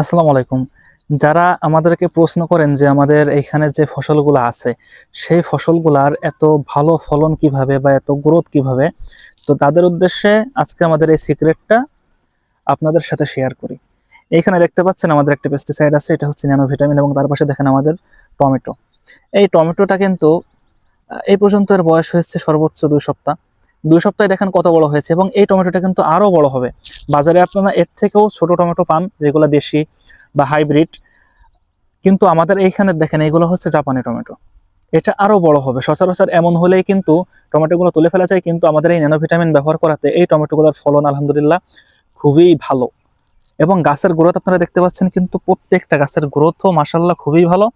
আসসালামু আলাইকুম। যারা আমাদেরকে প্রশ্ন করেন যে আমাদের এখানে যে ফসলগুলো আছে, সেই ফসলগুলার এত ভালো ফলন কীভাবে বা এত গ্রোথ কীভাবে, তো তাদের উদ্দেশ্যে আজকে আমাদের এই সিক্রেটটা আপনাদের সাথে শেয়ার করি। এইখানে দেখতে পাচ্ছেন আমাদের একটা পেস্টিসাইড আছে, এটা হচ্ছে ন্যানো ভিটামিন এবং তার পাশে দেখেন আমাদের টমেটো। এই টমেটোটা কিন্তু এই পর্যন্ত এর বয়স হয়েছে সর্বোচ্চ দুই সপ্তাহ। দুই সপ্তাহে দেখেন কত বড় হয়েছে এবং এই টমেটোটা কিন্তু আরও বড় হবে। বাজারে আপনারা এর থেকেও ছোট টমেটো পান, যেগুলো দেশি বা হাইব্রিড। কিন্তু আমাদের এইখানে দেখেন, এগুলো হচ্ছে জাপানি টমেটো। এটা আরও বড় হবে। সচরাচর এমন হলেই কিন্তু টমেটোগুলো তুলে ফেলা যায়, কিন্তু আমাদের এই ন্যানো ভিটামিন ব্যবহার করাতে এই টমেটোগুলোর ফলন আলহামদুলিল্লাহ খুবই ভালো। এবং গাছের গ্রোথ আপনারা দেখতে পাচ্ছেন, কিন্তু প্রত্যেকটা গাছের গ্রোথও মাসাল্লাহ খুবই ভালো।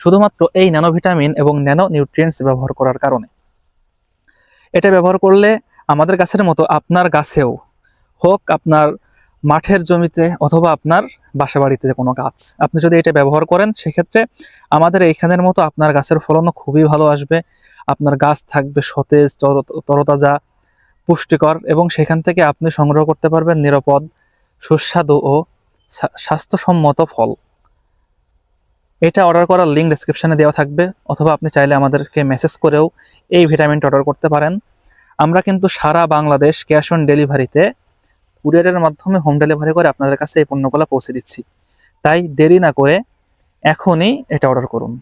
শুধুমাত্র এই ন্যানো ভিটামিন এবং ন্যানো নিউট্রিয়েন্টস ব্যবহার করার কারণে। এটা ব্যবহার করলে আমাদের গাছের মতো আপনার গাছেও হোক আপনার মাঠের জমিতে অথবা আপনার বাসা বাড়িতে কোনো গাছ। আপনি যদি এটা ব্যবহার করেন, সেক্ষেত্রে আমাদের এইখানের মতো আপনার গাছের ফলনও খুবই ভালো আসবে। আপনার গাছ থাকবে সতেজ, তর- তরতাজা, পুষ্টিকর এবং সেখান থেকে আপনি সংগ্রহ করতে পারবেন নিরাপদ, সুস্বাদু ও স্বা- স্বাস্থ্যসম্মত ফল। এটা অর্ডার করার লিঙ্ক ডেসক্রিপশনে দেওয়া থাকবে। অথবা আপনি চাইলে আমাদেরকে মেসেজ করেও এই ভিটামিনটা অর্ডার করতে পারেন। আমরা কিন্তু সারা বাংলাদেশ ক্যাশ অন ডেলিভারিতে কুরিয়ারের মাধ্যমে হোম ডেলিভারি করে আপনাদের কাছে এই পণ্যগুলো পৌঁছে দিচ্ছি। তাই দেরি না করে এখনই এটা অর্ডার করুন।